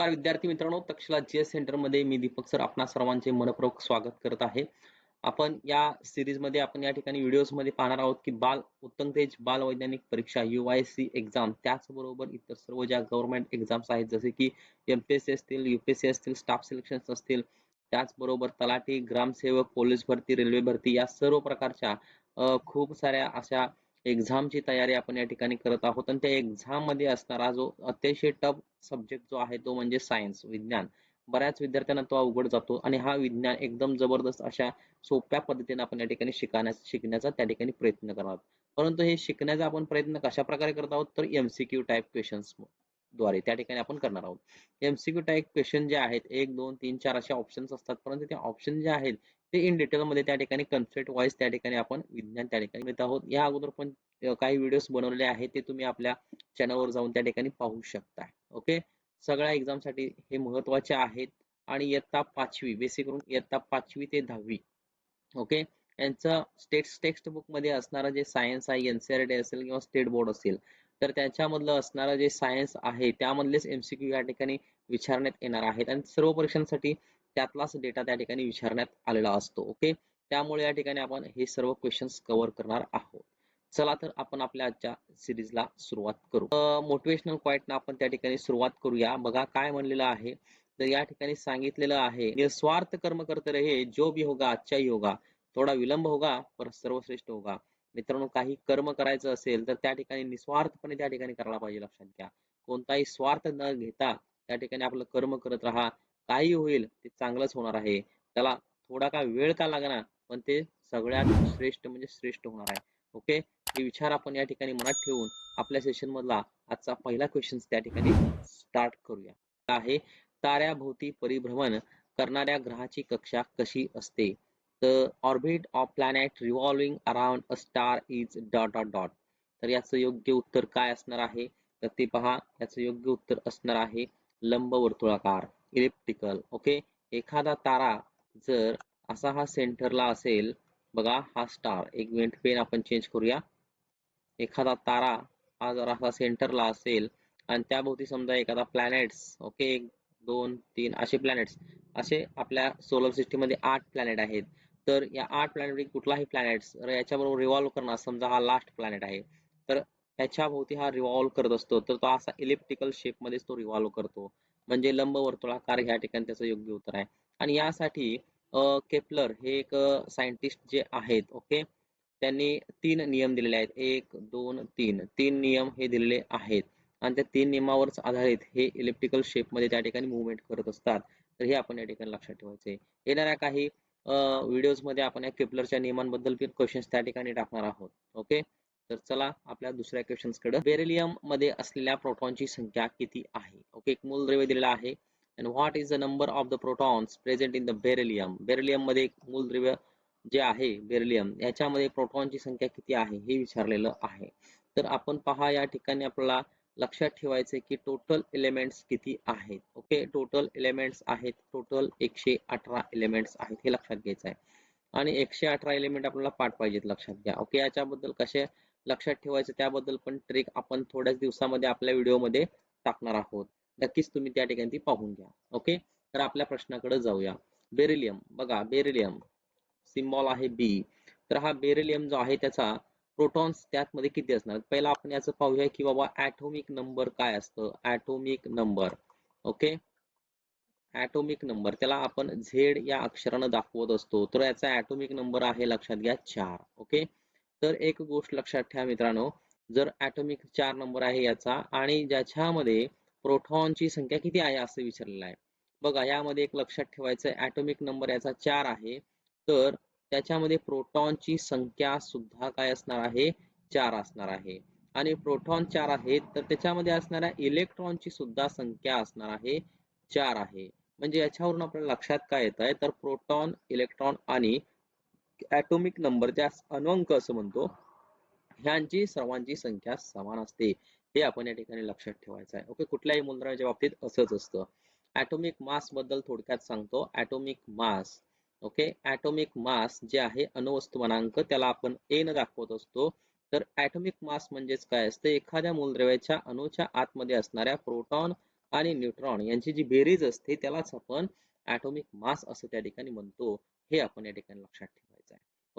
नमस्कार विद्यार्थी मित्रांनो तक्षला जी एस सेंटरमध्ये मी दीपक सर आपणा सर्वांचे मनपूर्वक स्वागत करत आहे. आपण या सिरीजमध्ये आपण या ठिकाणी व्हिडिओजमध्ये पाहणार आहोत की बाल उत्तम तेज बाल वैज्ञानिक परीक्षा यू आय सी एक्झाम त्याचबरोबर इतर सर्व ज्या गव्हर्नमेंट एक्झाम्स आहेत जसे की एमपीएससी असतील युपीएससी असतील स्टाफ सिलेक्शन असतील त्याचबरोबर तलाठी ग्रामसेवक पोलीस भरती रेल्वे भरती या सर्व प्रकारच्या खूप साऱ्या अशा एक्झामची तयारी आपण या ठिकाणी करत आहोत. आणि त्या एक्झाममध्ये असणारा जो अतिशय टफ सब्जेक्ट जो आहे तो म्हणजे सायन्स विज्ञान. बऱ्याच विद्यार्थ्यांना तो अवघड जातो आणि हा विज्ञान एकदम जबरदस्त अशा सोप्या पद्धतीने आपण या ठिकाणी शिकण्यास शिकण्याचा त्या ठिकाणी प्रयत्न करणार आहोत. परंतु हे शिकण्याचा आपण प्रयत्न कशा प्रकारे करत आहोत? तर एमसीक्यू टाईप क्वेश्चन्सद्वारे त्या ठिकाणी आपण करणार आहोत. एमसीक्यू टाईप क्वेश्चन जे आहेत एक दोन तीन चार असे ऑप्शन्स असतात. परंतु ते ऑप्शन जे आहेत ते इन डिटेल मध्ये त्या ठिकाणी कन्सेप्ट वाईज त्या ठिकाणी आपण विज्ञान त्या ठिकाणी घेत आहोत. या अगोदर पण काही व्हिडिओज बनवलेले आहेत ते तुम्ही आपल्या चॅनलवर जाऊन त्या ठिकाणी पाहू शकता. ओके सगळ्या एक्झामसाठी हे महत्त्वाचे आहेत. आणि इयत्ता पाचवी बेसिक करून इयत्ता पाचवी ते दहावी. ओके यांचं स्टेट टेक्स्ट बुकमध्ये असणारं जे सायन्स आहे एनसीआरटी असेल किंवा स्टेट बोर्ड असेल तर त्याच्यामधलं असणारं जे सायन्स आहे त्यामधलेच एमसीक्यू या ठिकाणी विचारण्यात येणार आहेत. आणि सर्व परीक्षांसाठी त्यातलाच डेटा त्या ठिकाणी विचारण्यात आलेला असतो. ओके त्यामुळे या ठिकाणी आपण हे सर्व क्वेश्चन्स कव्हर करणार आहोत. चला तर आपण आपल्या आजच्या सिरीजला सुरुवात करू. मोटिवेशनल क्वाईट आपण त्या ठिकाणी सुरुवात करूया. बघा काय म्हणलेलं आहे. तर या ठिकाणी सांगितलेलं आहे निस्वार्थ कर्म करते रहे जो भी होगा आजच्या योगा थोडा विलंब होगा पर सर्वश्रेष्ठ होगा. मित्रांनो काही कर्म करायचं असेल तर त्या ठिकाणी निस्वार्थपणे त्या ठिकाणी करायला पाहिजे. लक्षात घ्या. कोणताही स्वार्थ न घेता त्या ठिकाणी आपलं कर्म करत राहा. काही होईल ते चांगलंच होणार आहे. त्याला थोडा का वेळ का लागणार पण ते सगळ्यात श्रेष्ठ म्हणजे श्रेष्ठ होणार आहे. ओके हे विचार आपण या ठिकाणी मनात ठेवून आपल्या सेशन मधला आजचा पहिला क्वेश्चन त्या ठिकाणी स्टार्ट करूया. आहे ताऱ्याभोवती परिभ्रमण करणाऱ्या ग्रहाची कक्षा कशी असते? तर orbit of planet revolving around a star is dot dot dot तर याचं योग्य उत्तर काय असणार आहे? तर ते पहा याचं योग्य उत्तर असणार आहे लंबवर्तुळाकार. इलेप्टिकल ओके एखादा तारा जर असा हा सेंटरला असेल बघा हा स्टार एक मिनिट पेन आपण चेंज करूया. एखादा तारा हा जर असा सेंटरला असेल आणि त्याभोवती समजा एखादा प्लॅनेट्स ओके एक दोन तीन असे प्लॅनेट्स असे आपल्या सोलर सिस्टीममध्ये आठ प्लॅनेट आहेत. तर या आठ प्लॅनेट कुठलाही प्लॅनेट्स याच्याबरोबर रिव्हॉल्व्ह करणार समजा हा लास्ट प्लॅनेट आहे. तर त्याच्या भोवती हा रिव्हॉल्व्ह करत असतो. तर तो असा इलेक्ट्रिकल शेप मध्येच तो रिव्हॉल्व्ह करतो. म्हणजे लंब वर्तुळाकार ह्या ठिकाणी त्याचं योग्य उत्तर आहे. आणि यासाठी केपलर हे एक सायंटिस्ट जे आहेत ओके? त्यांनी तीन नियम दिलेले आहेत. एक दोन तीन. तीन नियम हे दिलेले आहेत. आणि त्या तीन नियमावरच आधारित हे इलेक्ट्रिकल शेपमध्ये त्या ठिकाणी मुवमेंट करत असतात. तर हे आपण या ठिकाणी लक्षात ठेवायचे येणाऱ्या काही व्हिडिओजमध्ये आपण या केपलरच्या नियमांबद्दल क्वेश्चन्स त्या ठिकाणी टाकणार आहोत ओके? तर चला आपल्या दुसऱ्या क्वेश्चन्सकडे. बेरिलियममध्ये असलेल्या प्रोटॉनची संख्या किती आहे? ओके एक मूलद्रव्य दिलेला आहे. And what is the number of the protons present in the beryllium बेरिलियममध्ये एक मूलद्रव्य जे आहे बेरिलियम याच्यामध्ये प्रोटॉनची संख्या किती आहे हे विचारलेलं आहे. तर आपण पहा या ठिकाणी आपल्याला लक्षात ठेवायचे की टोटल एलिमेंट्स किती आहेत. ओके टोटल एलिमेंट्स आहेत. टोटल एकशे अठरा एलिमेंट्स आहेत हे लक्षात घ्यायचं आहे आणि एकशे अठरा एलिमेंट आपल्याला पाठ पाहिजेत लक्षात घ्या. ओके याच्याबद्दल कसे लक्षात ठेवायचं त्याबद्दल पण ट्रिक आपण थोड्याच दिवसामध्ये आपल्या व्हिडिओमध्ये टाकणार आहोत. नक्कीच तुम्ही त्या ठिकाणी ती पाहून घ्या. ओके तर आपल्या प्रश्नाकडे जाऊया. बेरिलियम. बघा बेरिलियम. सिम्बॉल आहे बी तर हा बेरिलियम जो आहे त्याचा प्रोटॉन्स त्यामध्ये किती असणार? पहिला आपण याचं पाहूया की बाबा ऍटोमिक नंबर काय असतं? Atomic number okay atomic number त्याला आपण झेड या अक्षरानं दाखवत असतो. तर याचा ऍटोमिक नंबर आहे लक्षात घ्या चार. ओके तर एक गोष्ट लक्षात ठेवा मित्रांनो. जर ऍटोमिक चार नंबर आहे याचा आणि ज्याच्यामध्ये प्रोटॉनची संख्या किती आहे असं विचारलेलं आहे. बघा यामध्ये एक लक्षात ठेवायचं ऍटोमिक नंबर याचा चार आहे. तर त्याच्यामध्ये प्रोटॉनची संख्या सुद्धा काय असणार आहे? चार असणार आहे. आणि प्रोटॉन चार आहेत तर त्याच्यामध्ये असणाऱ्या इलेक्ट्रॉनची सुद्धा संख्या असणार आहे चार आहे. म्हणजे याच्यावरून आपल्याला लक्षात काय येत आहे तर प्रोटॉन इलेक्ट्रॉन आणि ॲटोमिक नंबर ज्या अनंक असं म्हणतो ह्यांची सर्वांची संख्या समान असते. हे आपण या ठिकाणी लक्षात ठेवायचं आहे. ओके कुठल्याही मूलद्रव्याच्या बाबतीत असंच असतं. ऍटोमिक मासबद्दल थोडक्यात सांगतो. Atomic mass okay atomic mass जे आहे अणुवस्तुमानांक त्याला आपण ए न दाखवत असतो. तर ऍटोमिक मास म्हणजेच काय असतं? एखाद्या मूलद्रव्याच्या अणूच्या आतमध्ये असणाऱ्या प्रोटॉन आणि न्यूट्रॉन यांची जी बेरीज असते त्यालाच आपण ऍटोमिक मास असं त्या ठिकाणी म्हणतो. हे आपण या ठिकाणी लक्षात ठेवायचं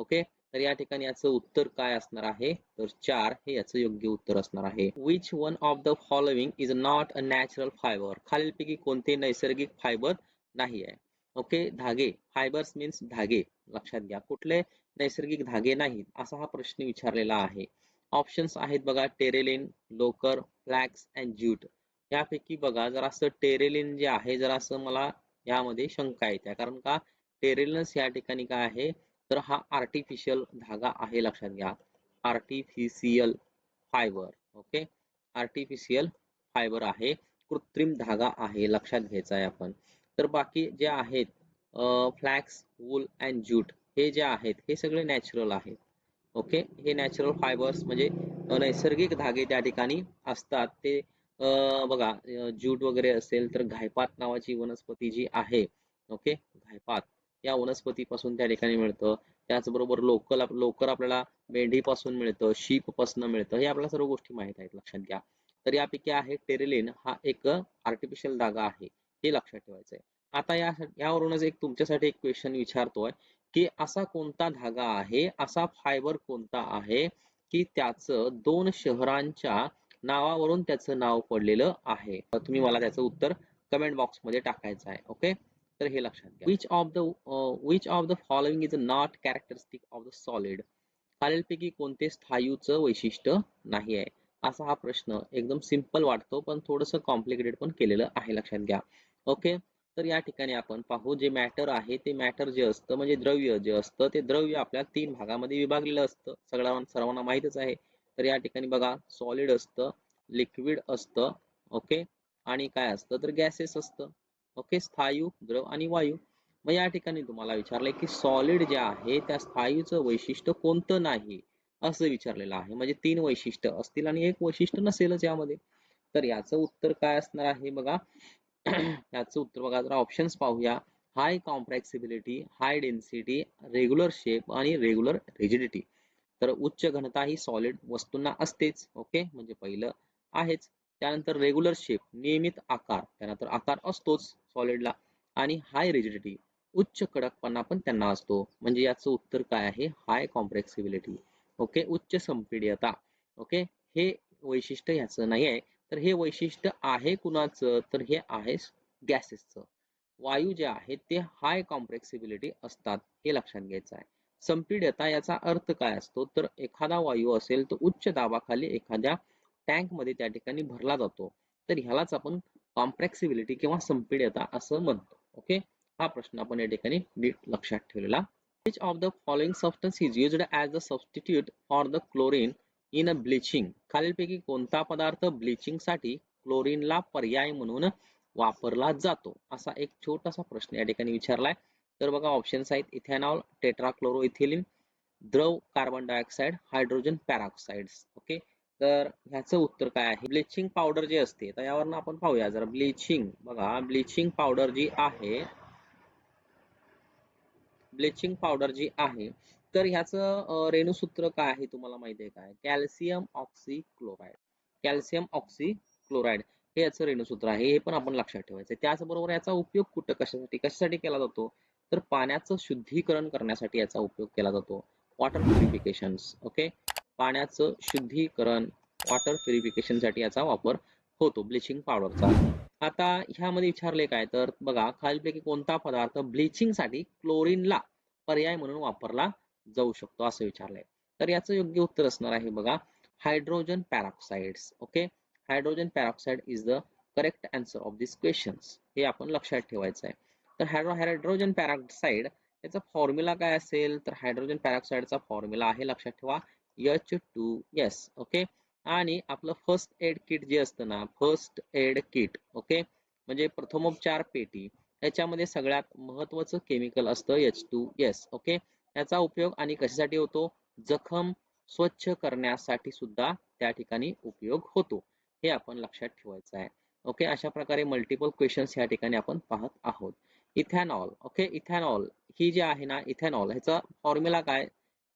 ओके? तर या ठिकाणी याचं उत्तर काय असणार आहे? तर चार हे याचं योग्य उत्तर असणार आहे. Which one of the following is not a natural fibre खालीलपैकी कोणते नैसर्गिक फायबर नाही आहे. ओके? धागे. फायबर्स मीन्स धागे. लक्षात घ्या. कुठले? नैसर्गिक धागे नाहीत. असा हा प्रश्न विचारलेला आहे. ऑप्शन्स आहेत बघा. टेरेलिन लोकर फ्लॅक्स अँड ज्यूट यापैकी बघा. जरासं टेरेलिन जे आहे जरासं मला यामध्ये शंका येते कारण का? टेरेलिनस या ठिकाणी काय आहे? तर हा आर्टिफिशियल धागा आहे लक्षात घ्या. Artificial fibre okay artificial fibre आहे. कृत्रिम धागा आहे लक्षात घ्यायचा आहे आपण. तर बाकी जे आहेत फ्लॅक्स वूल अँड ज्यूट हे जे आहेत हे सगळे नॅचरल आहेत. ओके हे नॅचरल फायबर्स म्हणजे नैसर्गिक धागे त्या ठिकाणी असतात ते बघा ज्यूट वगैरे असेल तर घायपात नावाची वनस्पती जी आहे ओके घायपात. या वनस्पतीपासून त्या ठिकाणी मिळतं. त्याचबरोबर लोकल लोकर आपल्याला मेंढीपासून मिळतं शीपपासून मिळतं. हे आपल्याला सर्व गोष्टी माहीत आहेत लक्षात घ्या. तर यापैकी आहे टेरेलिन. हा एक आर्टिफिशियल धागा आहे. हे लक्षात ठेवायचं आहे आता या यावरूनच एक तुमच्यासाठी एक क्वेश्चन विचारतोय की असा कोणता धागा आहे? असा फायबर कोणता आहे? की त्याचं दोन शहरांच्या नावावरून त्याचं नाव पडलेलं आहे? तुम्ही मला त्याचं उत्तर कमेंट बॉक्समध्ये टाकायचं आहे ओके तर हे लक्षात घ्या. Which of the which of the following is not characteristic of the solid खालीलपैकी कोणते स्थायूचं वैशिष्ट्य नाही आहे? असा हा प्रश्न एकदम सिंपल वाटतो पण थोडस कॉम्प्लिकेटेड पण केलेलं आहे लक्षात घ्या. ओके तर या ठिकाणी आपण पाहू जे मॅटर आहे ते मॅटर जे असतं म्हणजे द्रव्य जे असतं ते द्रव्य आपल्या तीन भागामध्ये विभागलेलं असतं. सगळ्या सर्वांना माहितच आहे. तर या ठिकाणी बघा सॉलिड असतं लिक्विड असतं ओके आणि काय असतं? तर गॅसेस असतं. ओके स्थायू द्रव आणि वायू. मग या ठिकाणी तुम्हाला विचारलंय की सॉलिड जे आहे त्या स्थायूचं वैशिष्ट्य कोणतं नाही? असं विचारलेलं आहे. म्हणजे तीन वैशिष्ट्य असतील आणि एक वैशिष्ट्य नसेलच यामध्ये. तर याचं उत्तर काय असणार आहे बघा. याचं उत्तर बघा जरा ऑप्शन्स पाहूया. High compressibility high density regular shape आणि रेग्युलर रिजिडिटी तर उच्च घनता ही सॉलिड वस्तूंना असतेच ओके? म्हणजे पहिलं आहेच. त्यानंतर रेग्युलर शेप नियमित आकार. त्यानंतर आकार असतोच. सॉलिडला आणि हाय रिजिडिटी उच्च कडकपणा पण त्यांना असतो. म्हणजे याचं उत्तर काय आहे? हाय कॉम्प्रेक्सिबिलिटी ओके उच्च संपीडीयता. ओके हे वैशिष्ट्य ह्याचं नाही आहे तर हे वैशिष्ट्य आहे कुणाचं? तर हे आहे गॅसेसचं वायू जे आहे ते हाय कॉम्प्रेक्सिबिलिटी असतात. हे लक्षात घ्यायचं आहे. संपीडता याचा अर्थ काय असतो? तर एखादा वायू असेल तर उच्च दाबाखाली एखाद्या टँकमध्ये त्या ठिकाणी भरला जातो. तर ह्यालाच आपण कॉम्प्लेक्सिबिलिटी किंवा संपीडता असं म्हणतो. ओके? हा प्रश्न आपण या ठिकाणी नीट लक्षात ठेवलेला. Which of the following substance is used as a substitute for the chlorine in a bleaching खालीलपैकी कोणता पदार्थ ब्लिचिंगसाठी क्लोरीनला पर्याय म्हणून वापरला जातो? असा एक छोटासा प्रश्न या ठिकाणी विचारलाय. तर बघा ऑप्शन्स आहेत इथेनॉल टेट्राक्लोरो इथिलिन द्रव carbon dioxide hydrogen peroxide okay? तर ह्याचं उत्तर काय आहे? ब्लिचिंग पावडर जे असते तर यावरनं आपण पाहूया. जर ब्लिचिंग बघा ब्लिचिंग पावडर जी आहे ब्लिचिंग पावडर जी आहे तर ह्याचं रेणूसूत्र काय आहे तुम्हाला माहिती आहे काय? Calcium oxy chloride calcium oxy chloride हे याचं रेणूसूत्र आहे. हे पण आपण लक्षात ठेवायचं त्याचबरोबर याचा उपयोग कुठं कशासाठी कशासाठी केला जातो? तर पाण्याचं शुद्धीकरण करण्यासाठी याचा उपयोग केला जातो. वॉटर प्युरिफिकेशन ओके पाण्याचं शुद्धीकरण वॉटर प्युरिफिकेशनसाठी याचा वापर होतो ब्लिचिंग पावडरचा आता ह्यामध्ये विचारले काय? तर बघा खालीलपैकी कोणता पदार्थ ब्लिचिंगसाठी क्लोरीनला पर्याय म्हणून वापरला जाऊ शकतो असं विचारलंय. तर याचं योग्य उत्तर असणार आहे बघा hydrogen peroxide okay hydrogen peroxide is the correct answer of this questions हे आपण लक्षात ठेवायचं आहे. तर हायड्रो हायड्रोजन पॅरॉक्साइड याचा फॉर्म्युला काय असेल? तर हायड्रोजन पॅरॉक्साइडचा फॉर्म्युला आहे लक्षात ठेवा. एच टू एस ओके आणि आपलं फर्स्ट एड किट जे असतं ना फर्स्ट एड किट ओके म्हणजे प्रथमोपचार पेटी याच्यामध्ये सगळ्यात महत्वाचं केमिकल असतं एच टू एस ओके याचा उपयोग आणि कशासाठी होतो? जखम स्वच्छ करण्यासाठी सुद्धा त्या ठिकाणी उपयोग होतो. हे आपण लक्षात ठेवायचं आहे ओके अशा प्रकारे मल्टिपल क्वेश्चन्स या ठिकाणी आपण पाहत आहोत. इथॅनॉल ओके इथॅनॉल ही जी आहे ना इथॅनॉल ह्याचा फॉर्म्युला काय?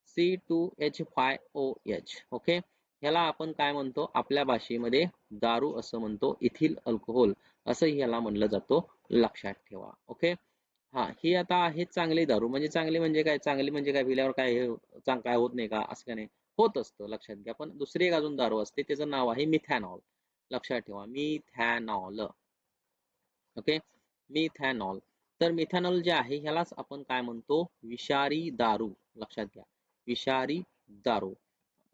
C two H five O H okay ह्याला आपण काय म्हणतो? आपल्या भाषेमध्ये दारू असं म्हणतो इथिल अल्कोहोल असं ह्याला म्हणलं जातो. लक्षात ठेवा. ओके हा ही आता आहे चांगली दारू. म्हणजे चांगली म्हणजे काय? चांगली म्हणजे काय? पिल्यावर काय चांग काय होत नाही का? असं काय नाही? होत असतं लक्षात घ्या. पण दुसरी एक अजून दारू असते त्याचं नाव आहे मिथॅनॉल. लक्षात ठेवा. मिथॅनॉल. Okay methanol. तर मिथॅनॉल जे आहे ह्यालाच आपण काय म्हणतो? विषारी दारू. लक्षात घ्या. विषारी दारू.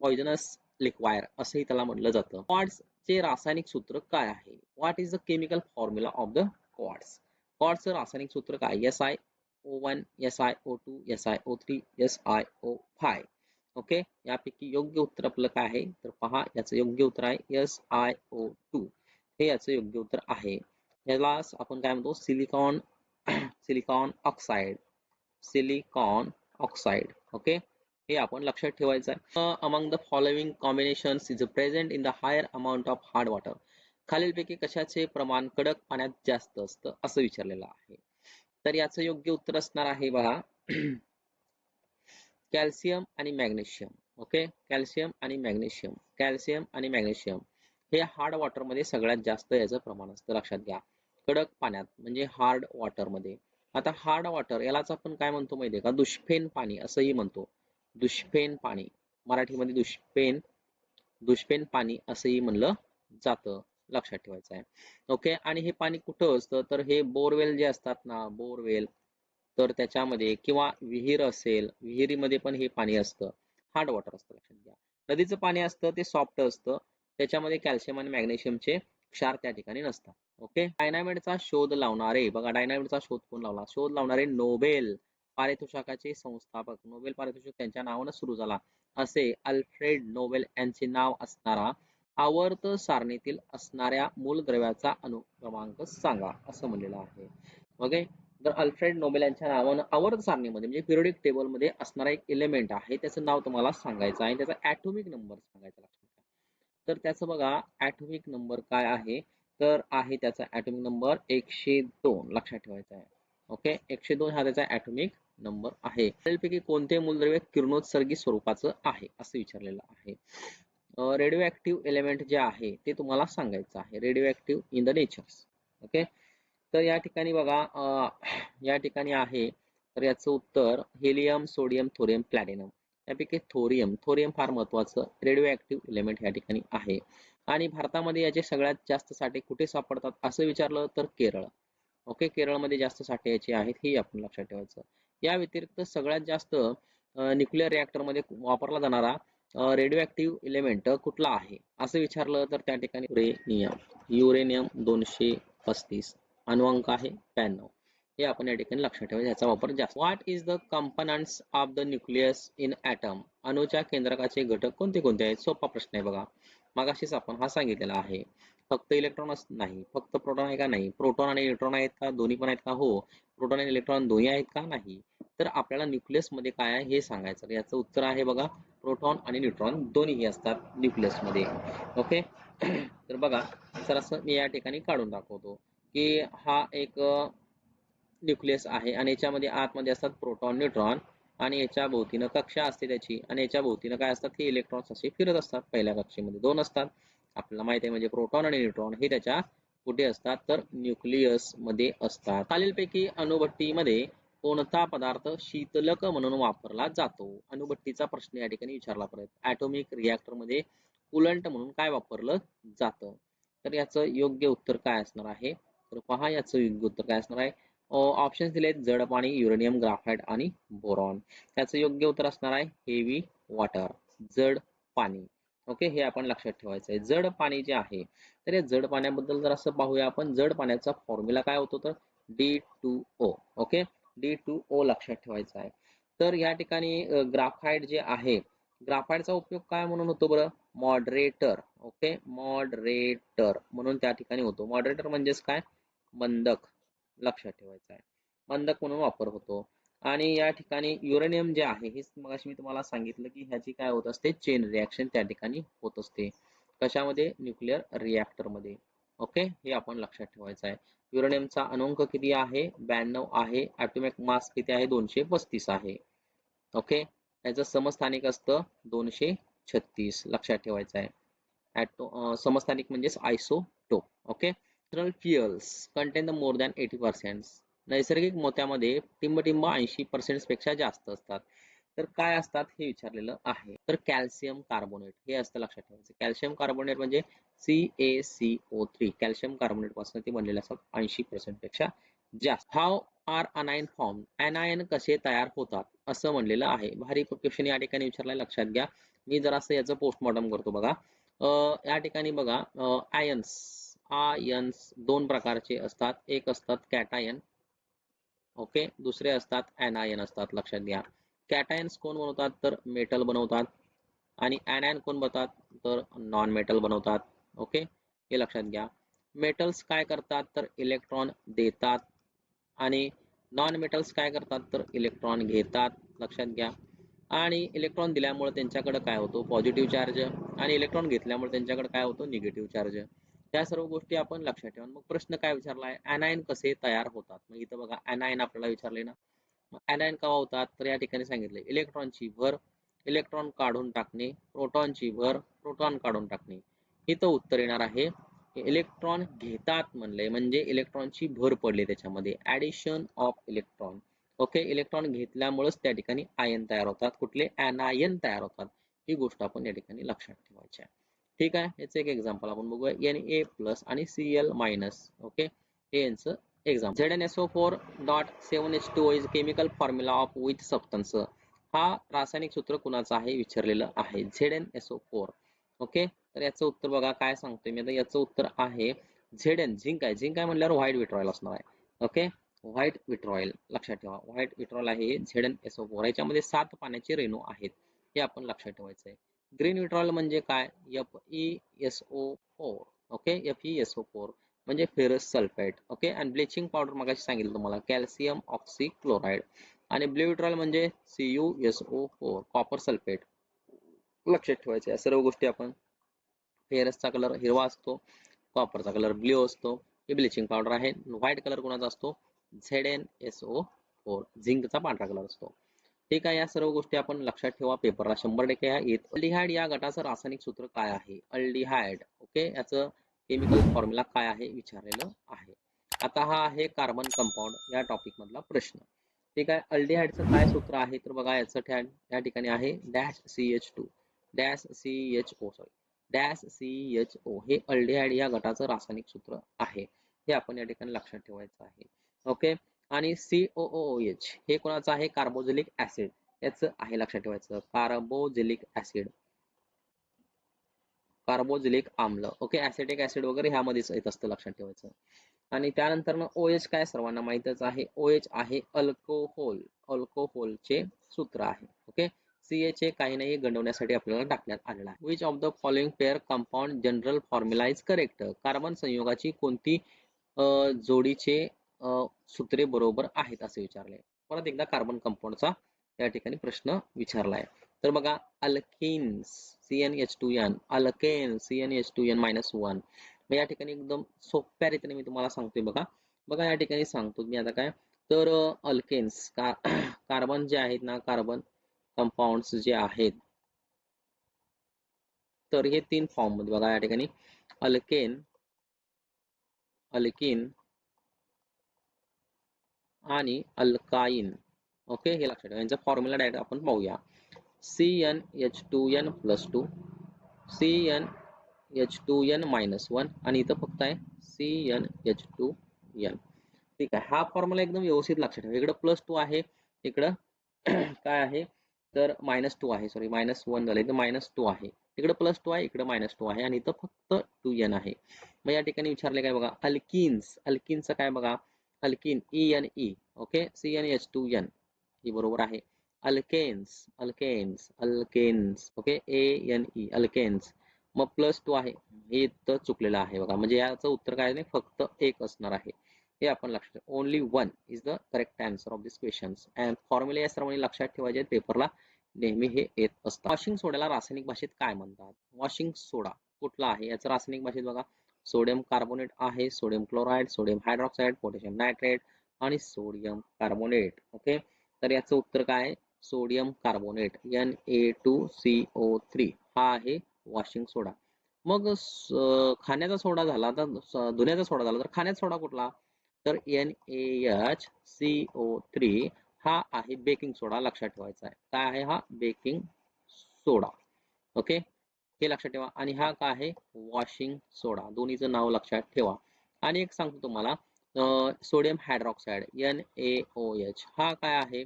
पॉइजनस लिक्वायर असंही त्याला म्हटलं जातं. क्वाड्स चे रासायनिक सूत्र काय आहे? What is the chemical formula of the quartz क्वाड्सचं रासायनिक सूत्र काय? S I O one S I O two S I O three S I O five okay यापैकी योग्य उत्तर आपलं काय आहे? तर पहा याचं योग्य उत्तर आहे एस आय ओ टू हे याचं योग्य उत्तर आहे. यालाच आपण काय म्हणतो? Silicon silicon oxide silicon oxide okay हे आपण लक्षात ठेवायचं आहे among the following combination is present in the higher amount of hard water खालीलपैकी कशाचे प्रमाण कडक पाण्यात जास्त असतं? असं विचारलेलं आहे. तर याचं योग्य उत्तर असणार आहे बघा. कॅल्शियम आणि मॅग्नेशियम. ओके? कॅल्शियम आणि मॅग्नेशियम. कॅल्शियम आणि मॅग्नेशियम. हे हार्ड वॉटरमध्ये सगळ्यात जास्त याचं प्रमाण असतं. लक्षात घ्या. कडक पाण्यात म्हणजे हार्ड वॉटरमध्ये आता हार्ड वॉटर यालाच आपण काय म्हणतो माहितीये का? दुष्फेन पाणी असंही म्हणतो. दुष्पेन पाणी. मराठीमध्ये दुष्पेन दुष्पेन पाणी असंही म्हणलं जातं. लक्षात ठेवायचं आहे. ओके आणि हे पाणी कुठं असतं? तर हे बोरवेल जे असतात ना बोरवेल तर त्याच्यामध्ये किंवा विहीर असेल विहिरीमध्ये पण हे पाणी असतं. हार्ड वॉटर असतं लक्षात घ्या. नदीचं पाणी असतं ते सॉफ्ट असतं. त्याच्यामध्ये कॅल्शियम आणि मॅग्नेशियमचे क्षार त्या ठिकाणी नसतात. ओके डायनामाइटचा शोध लावणारे बघा डायनामाइटचा शोध कोण लावला? शोध लावणारे नोबेल पारितोषिकाचे संस्थापक नोबेल पारितोषिक त्यांच्या नावानं सुरू झाला. असे अल्फ्रेड नोबेल यांचे नाव असणारा आवर्त सारणीतील असणाऱ्या मूल द्रव्याचा अनुक्रमांक सांगा असं म्हणलेलं आहे. ओके? तर अल्फ्रेड नोबेल यांच्या नावानं आवर्त सारणीमध्ये म्हणजे पिरियडिक टेबलमध्ये असणारा एक एलिमेंट आहे. त्याचं नाव तुम्हाला सांगायचं आहे. त्याचा ऍटॉमिक नंबर सांगायचा लक्षात तर त्याचं बघा ऍटोमिक नंबर काय आहे? तर आहे त्याचा ऍटॉमिक नंबर एकशे दोन. लक्षात ठेवायचा आहे. ओके? एकशे दोन हा त्याचा ॲटोमिक नंबर आहे. खालीलपैकी कोणते मूलद्रव्य किरणोत्सर्गी स्वरूपाचं आहे? असं विचारलेलं आहे. रेडिओ ऍक्टिव्ह एलिमेंट जे आहे ते तुम्हाला सांगायचं आहे. Radio active in the natures okay तर या ठिकाणी बघा या ठिकाणी आहे. तर याचं उत्तर हेलियम सोडियम थोरियम प्लॅटिनम यापैकी थोरियम थोरियम फार महत्वाचं रेडिओ ऍक्टिव्ह एलिमेंट या ठिकाणी आहे. आणि भारतामध्ये याचे सगळ्यात जास्त साठे कुठे सापडतात? असं विचारलं तर केरळ. ओके केरळमध्ये जास्त साठे याचे आहेत हे आपण लक्षात ठेवायचं. या व्यतिरिक्त सगळ्यात जास्त न्यूक्लिअर रिॲक्टरमध्ये वापरला जाणारा रेडिओ ऍक्टिव्ह इलेमेंट कुठला आहे? असं विचारलं तर त्या ठिकाणी युरेनियम युरेनियम दोनशे पस्तीस. अनुअंक आहे ब्याण्णव. हे आपण या ठिकाणी लक्षात ठेवायचं याचा वापर जास्त. What is the components of the nucleus in atom अणुच्या केंद्रकाचे घटक कोणते कोणते आहेत? सोपा प्रश्न आहे बघा. मागाशीच आपण हा सांगितलेला आहे. फक्त इलेक्ट्रॉनच नाही. फक्त प्रोटॉन आहे का नाही? प्रोटॉन आणि इलेक्ट्रॉन आहेत का? दोन्ही पण आहेत का? हो. प्रोटॉन आणि इलेक्ट्रॉन दोन्ही आहेत का? नाही. तर आपल्याला न्यूक्लियसमध्ये काय आहे हे सांगायचं. याचं उत्तर आहे बघा प्रोटॉन आणि न्यूट्रॉन दोन्हीही असतात न्यूक्लियसमध्ये. ओके तर बघा सर असं मी या ठिकाणी काढून दाखवतो की हा एक न्यूक्लियस आहे आणि याच्यामध्ये आतमध्ये असतात प्रोटॉन न्यूट्रॉन आणि याच्या भोवतीनं कक्षा असते त्याची आणि याच्या भोवतीनं काय असतात हे इलेक्ट्रॉन्स असे फिरत असतात पहिल्या कक्षेमध्ये. दोन असतात. आपल्याला माहिती आहे म्हणजे प्रोटॉन आणि न्यूट्रॉन हे त्याच्या कुठे असतात तर न्यूक्लियसमध्ये असतात. खालीलपैकी अणुभट्टीमध्ये कोणता पदार्थ शीतलक म्हणून वापरला जातो? अणुभट्टीचा प्रश्न या ठिकाणी विचारला परत ऍटोमिक रिॲक्टरमध्ये कुलंट म्हणून काय वापरलं जातं? तर याचं योग्य उत्तर काय असणार आहे? तर पहा याचं योग्य उत्तर काय असणार आहे? ऑप्शन दिलेत जड पाणी युरेनियम ग्राफाईट आणि बोरॉन त्याचं योग्य उत्तर असणार आहे हेवी वॉटर जड पाणी. ओके हे आपण लक्षात ठेवायचं आहे जड पाणी जे आहे तर या जड पाण्याबद्दल जर असं पाहूया आपण. जड पाण्याचा फॉर्म्युला काय होतो तर? D two O okay D two O लक्षात ठेवायचा आहे. तर या ठिकाणी ग्राफाइट जे आहे ग्राफाइटचा उपयोग काय म्हणून होतो बरं? मॉडरेटर ओके मॉडरेटर म्हणून त्या ठिकाणी होतो. मॉडरेटर म्हणजेच काय? मंदक लक्षात ठेवायचं आहे. मंदक म्हणून वापर होतो. आणि या ठिकाणी युरेनियम जे आहे हे मग मी तुम्हाला सांगितलं की ह्याची काय होत असते? चेन रिॲक्शन त्या ठिकाणी होत असते. कशामध्ये? न्यूक्लिअर रिॲक्टरमध्ये ओके हे आपण लक्षात ठेवायचं आहे. युरेनियमचा अनंक किती आहे? ब्याण्णव आहे. ऍटोमिक मास किती आहे? दोनशे पस्तीस आहे. ओके याचं समस्थानिक असतं दोनशे छत्तीस. लक्षात ठेवायचं आहे. ॲटो समस्थानिक म्हणजेच isotope okay fuels contain the more than eighty percent नैसर्गिक मोत्यामध्ये टिंबटिंब ऐंशी पर्सेंटपेक्षा जास्त असतात. तर काय असतात हे विचारलेलं आहे. तर कॅल्शियम कार्बोनेट हे असतं लक्षात ठेवायचं. कॅल्शियम कार्बोनेट म्हणजे C A C O three calcium कार्बोनेटपासून ते बनलेले असतात ऐंशी पर्सेंटपेक्षा जास्त. हाव आर अनायन फॉर्म अनायन कसे तयार होतात? असं म्हणलेलं आहे. भारी क्वेश्चन या ठिकाणी विचारलाय लक्षात घ्या. मी जरासं याचं पोस्टमॉर्टम करतो बघा. या ठिकाणी बघा आयन्स आयन्स दोन प्रकारचे असतात. एक असतात कॅटायन ओके दुसरे असतात अनायन असतात लक्षात घ्या. कॅटायन्स कोण बनवतात? तर मेटल बनवतात. आणि अनायन कोण बनवतात? तर नॉन मेटल बनवतात. ओके? हे लक्षात घ्या. मेटल्स काय करतात? तर इलेक्ट्रॉन देतात. आणि नॉन मेटल्स काय करतात? तर इलेक्ट्रॉन घेतात. लक्षात घ्या. आणि इलेक्ट्रॉन दिल्यामुळे त्यांच्याकडे काय होतो? पॉझिटिव्ह चार्ज आणि इलेक्ट्रॉन घेतल्यामुळे त्यांच्याकडे काय होतो? निगेटिव्ह चार्ज त्या सर्व गोष्टी आपण लक्षात ठेवा. मग प्रश्न काय विचारला आहे अनायन कसे तयार होतात? मग इथं बघा अनायन आपल्याला विचारले ना? अनायन केव्हा होतात? तर या ठिकाणी सांगितले इलेक्ट्रॉनची भर इलेक्ट्रॉन काढून टाकणे प्रोटॉनची भर प्रोटॉन काढून टाकणे. इथं उत्तर येणार आहे. इलेक्ट्रॉन घेतात म्हणले म्हणजे इलेक्ट्रॉनची भर पडली त्याच्यामध्ये. Addition of electron okay electron घेतल्यामुळेच त्या ठिकाणी आयन तयार होतात. कुठले? अनायन तयार होतात. ही गोष्ट आपण या ठिकाणी लक्षात ठेवायची आहे. ठीक आहे? याचं एक एक्झाम्पल आपण बघूया. एन ए प्लस आणि सी एल मायनस ओके हे यांचं exam Z N S O four dot seven H two is chemical formula of with substance हा रासायनिक सूत्र कुणाचा आहे? विचारलेलं आहे. Z N S O four okay तर याचं उत्तर बघा. काय सांगतोय मी आता? याचं उत्तर आहे झेड एन झिंक आहे. झिंक आहे म्हणल्यावर व्हाईट विट्रॉयल असणार आहे. ओके व्हाईट विट्रॉयल लक्षात ठेवा. व्हाईट विट्रॉयल आहे Z N S O four याच्यामध्ये सात पाण्याचे रेणू आहेत. हे आपण लक्षात ठेवायचं आहे. ग्रीन विट्रॉयल म्हणजे काय? F E S O four okay F E S O four म्हणजे फेरस सल्फेट ओके आणि ब्लिचिंग पावडर मगाशी सांगितलं तुम्हाला कॅल्शियम ऑक्सी क्लोराईड आणि ब्ल्युट्रॉल म्हणजे C U S O four copper sulphate लक्षात ठेवायचे या सर्व गोष्टी आपण फेरसचा कलर हिरवा असतो कॉपरचा कलर ब्ल्यू असतो. हे ब्लिचिंग पावडर आहे व्हाईट कलर कोणाचा असतो? Z N S O four झिंकचा पांढरा कलर असतो. ठीक आहे या सर्व गोष्टी आपण लक्षात ठेवा पेपरला शंभर टक्के ह्या येत अल्डिहाइड या गटाचं रासायनिक सूत्र काय आहे? अल्डिहाइड ओके याचं केमिकल फॉर्म्युला काय आहे विचारलेलं आहे. आता हा आहे कार्बन कंपाऊंड या टॉपिक मधला प्रश्न. ठीक आहे? अल्डिहाइडचं काय सूत्र आहे? तर बघा याचं या ठिकाणी आहे dash C H two dash C H O sorry dash C H O हे अल्डिहाइड या गटाचं रासायनिक सूत्र आहे. हे आपण या ठिकाणी लक्षात ठेवायचं आहे. ओके? आणि सी ओ ओ एच हे कोणाचं आहे? कार्बोझिलिक ऍसिड याचं आहे लक्षात ठेवायचं. कार्बोझिलिक ऍसिड कार्बोझिलिक आम्ल ओके? ऍसिटिक ऍसिड वगैरे ह्यामध्येच येत असतं लक्षात ठेवायचं. आणि त्यानंतर मग ओ एच काय सर्वांना माहितच आहे? ओ एच आहे अल्कोहोल अल्कोहोलचे सूत्र आहे ओके? सी एच हे काही नाही गंडवण्यासाठी आपल्याला टाकण्यात आलेला आहे. Which of the following pair compound general formula is correct carbon संयोगाची कोणती जोडीचे सूत्रे बरोबर आहेत असे विचारले. परत एकदा कार्बन कंपाऊंडचा या ठिकाणी प्रश्न विचारलाय. तर बघा alkynes C N H two N C N H two N minus one मग या ठिकाणी एकदम सोप्या रीतीने मी तुम्हाला सांगतोय बघा. बघा या ठिकाणी सांगतो मी आता काय? तर अल्केन्स का कार्बन जे आहेत ना कार्बन कंपाऊंड जे आहेत तर हे तीन फॉर्ममध्ये बघा या ठिकाणी. अल्केन अल्किन आणि अल्काईन ओके हे लक्षात ठेवा. यांचा फॉर्म्युला डायरेक्ट आपण पाहूया. C N H two N plus two C N H two N minus one आणि इथं फक्त आहे C N H two N ठीक आहे हा फॉर्म्युला एकदम व्यवस्थित लक्षात ठेवा. इकडं प्लस टू आहे इकडं काय आहे? तर मायनस टू आहे सॉरी मायनस वन झालं. इथं मायनस टू आहे. इकडं प्लस टू आहे इकडं मायनस टू आहे आणि इथं फक्त टू एन आहे. मग या ठिकाणी विचारले काय बघा? अल्किन्स. अल्किनचं काय बघा? Alkyne E N E okay C N H two N ही बरोबर आहे. Alkenes alkenes alkenes okay A N E alkenes मग प्लस टू आहे. हे इथं चुकलेलं आहे बघा. म्हणजे याचं उत्तर काय नाही? फक्त एक असणार आहे. हे आपण लक्षात only one is the correct answer of this question and फॉर्म्युले या सर्वांनी लक्षात ठेवायचे. पेपरला नेहमी हे येत असतं. वॉशिंग सोड्याला रासायनिक भाषेत काय म्हणतात? वॉशिंग सोडा कुठला आहे? याचं रासायनिक भाषेत बघा. सोडियम कार्बोनेट आहे. Sodium chloride sodium hydroxide potassium nitrate आणि सोडियम कार्बोनेट ओके तर याचं उत्तर काय? आहे sodium carbonate N A two C O three हा आहे वॉशिंग सोडा मग खाण्याचा सोडा झाला तर धुण्याचा सोडा झाला तर खाण्याचा सोडा कुठला? तर N A H C O three हा आहे बेकिंग सोडा लक्षात ठेवायचा आहे. काय आहे हा? बेकिंग सोडा ओके हे लक्षात ठेवा. आणि हा काय आहे? वॉशिंग सोडा दोन्हीचं नाव लक्षात ठेवा. आणि एक सांगतो तुम्हाला sodium hydroxide N A O H हा काय आहे?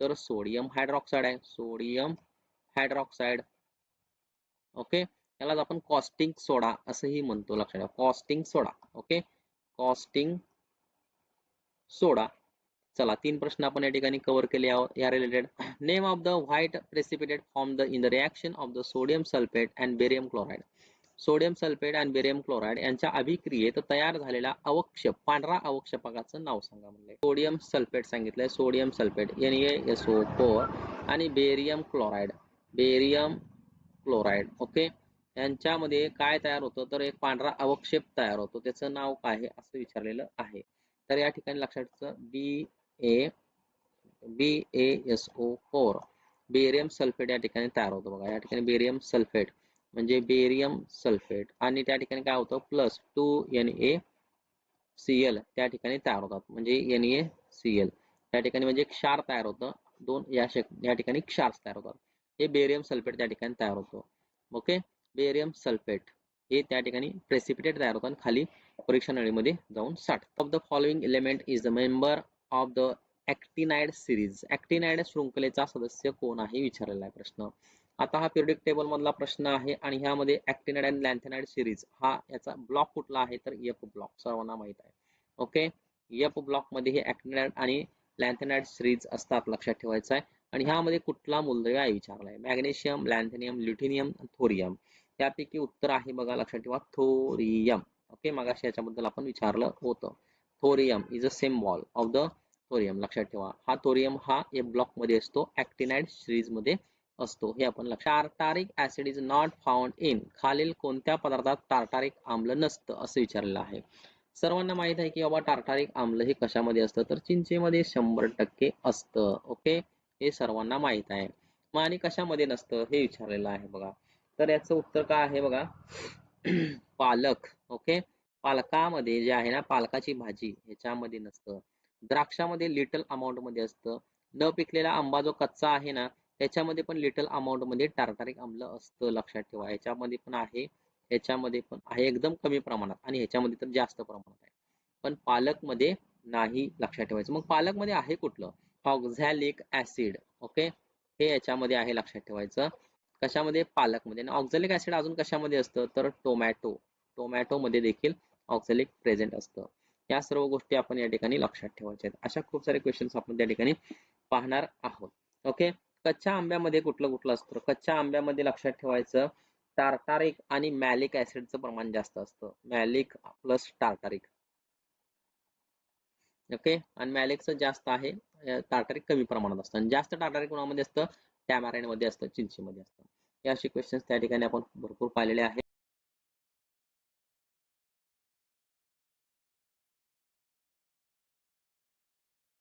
तर सोडियम हायड्रॉक्साईड आहे. सोडियम हायड्रॉक्साईड ओके यालाच आपण कॉस्टिंग सोडा असंही म्हणतो लक्षात ठेवा. Caustic soda okay caustic soda चला तीन प्रश्न आपण या ठिकाणी कव्हर केले या- या related name of the white precipitate form the in the reaction of the sodium sulphate and barium chloride sodium sulphate आणि बेरियम क्लोराईड यांच्या अभिक्रियेत तयार झालेला अवक्षेप पांढरा अवक्षेपकाचं नाव सांगा म्हणलंय सोडियम सल्फेट सांगितलंय. Sodium sulphate N S O four आणि barium chloride barium chloride okay यांच्यामध्ये काय तयार होतं? तर एक पांढरा अवक्षेप तयार होतो. त्याचं नाव काय आहे? असं विचारलेलं आहे. तर या ठिकाणी लक्षात ठेवायचं B A B A S O four barium sulphate या ठिकाणी तयार होतो बघा. या ठिकाणी बेरियम सल्फेट म्हणजे बेरियम सल्फेट आणि त्या ठिकाणी काय होतं? Plus two N A C L त्या ठिकाणी तयार होतात. म्हणजे एन ए सी एल त्या ठिकाणी म्हणजे क्षार तयार होतं. दोन या या ठिकाणी क्षार तयार होतात. हे बेरियम सल्फेट त्या ठिकाणी तयार होतो. ओके बेरियम सल्फेट हे त्या ठिकाणी प्रेसिपिटेट तयार होतात खाली परीक्षा नळीमध्ये जाऊन साठ. Of the following element is the member of the actinide series actinide शृंखलेचा सदस्य कोण आहे? विचारलेला आहे प्रश्न. आता हा पिरियडिक टेबल मधला प्रश्न आहे आणि ह्यामध्ये ऍक्टिनाइड अँड लॅन्थेनाइड सिरीज हा याचा ब्लॉक कुठला आहे तर एफ ब्लॉक सर्वांना माहीत आहे. ओके एफ ब्लॉकमध्ये हे ऍक्टिनाइड आणि लॅन्थेनाइड सिरीज असतात लक्षात ठेवायचं आहे. आणि ह्यामध्ये कुठला मूलद्रव्य आहे? विचारलाय. मॅग्नेशियम लॅन्थेनियम ल्युटिनियम थोरियम त्यापैकी उत्तर आहे बघा लक्षात ठेवा. थोरियम ओके मगाशी याच्याबद्दल आपण विचारलं होतं. Thorium is a same wall of the thorium लक्षात ठेवा. हा थोरियम हा ए ब्लॉकमध्ये असतो. ऍक्टिनाइड सिरीजमध्ये असतो. हे आपण tartaric acid is not found in खालील कोणत्या पदार्थात टार्टारिक आम्ल नसतं असं विचारलेलं आहे. सर्वांना माहीत आहे की बाबा टार्टारिक आम्ल हे कशामध्ये असतं? तर चिंचेमध्ये शंभर टक्के असतं. ओके हे सर्वांना माहीत आहे. मग आणि कशामध्ये नसतं? हे विचारलेलं आहे बघा. तर याचं उत्तर काय आहे बघा? पालक. ओके पालकामध्ये जे आहे ना पालकाची भाजी ह्याच्यामध्ये नसतं. द्राक्षामध्ये लिटल अमाऊंटमध्ये असतं. न पिकलेला आंबा जो कच्चा आहे ना याच्यामध्ये पण लिटल अमाऊंटमध्ये टार्टारिक आम्ल असतं लक्षात ठेवा. याच्यामध्ये पण आहे ह्याच्यामध्ये पण आहे एकदम कमी प्रमाणात आणि ह्याच्यामध्ये तर जास्त प्रमाणात आहे. पण पालकमध्ये नाही लक्षात ठेवायचं. मग पालकमध्ये आहे कुठलं? ऑक्झॅलिक ऍसिड ओके हे याच्यामध्ये आहे लक्षात ठेवायचं. कशामध्ये? पालकमध्ये. आणि ऑक्झॅलिक ऍसिड अजून कशामध्ये असतं? तर टोमॅटो टोमॅटोमध्ये देखील ऑक्झॅलिक प्रेझेंट असतं. या सर्व गोष्टी आपण या ठिकाणी लक्षात ठेवायच्या आहेत. अशा खूप सारे क्वेश्चन्स आपण त्या ठिकाणी पाहणार आहोत. ओके कच्च्या आंब्यामध्ये कुठलं कुठलं असतं? कच्च्या आंब्यामध्ये लक्षात ठेवायचं टार्टारिक आणि मॅलिक ऍसिडचं प्रमाण जास्त असतं. Malic plus tartaric. ओके? आणि मॅलिकचं जास्त आहे टार्टारिक कमी प्रमाणात असतं. आणि जास्त टार्टारिक कोणामध्ये असतं? टॅमॅराईन मध्ये असतं चिंचीमध्ये असतं. हे असे क्वेश्चन्स त्या ठिकाणी आपण भरपूर पाहिलेले आहेत.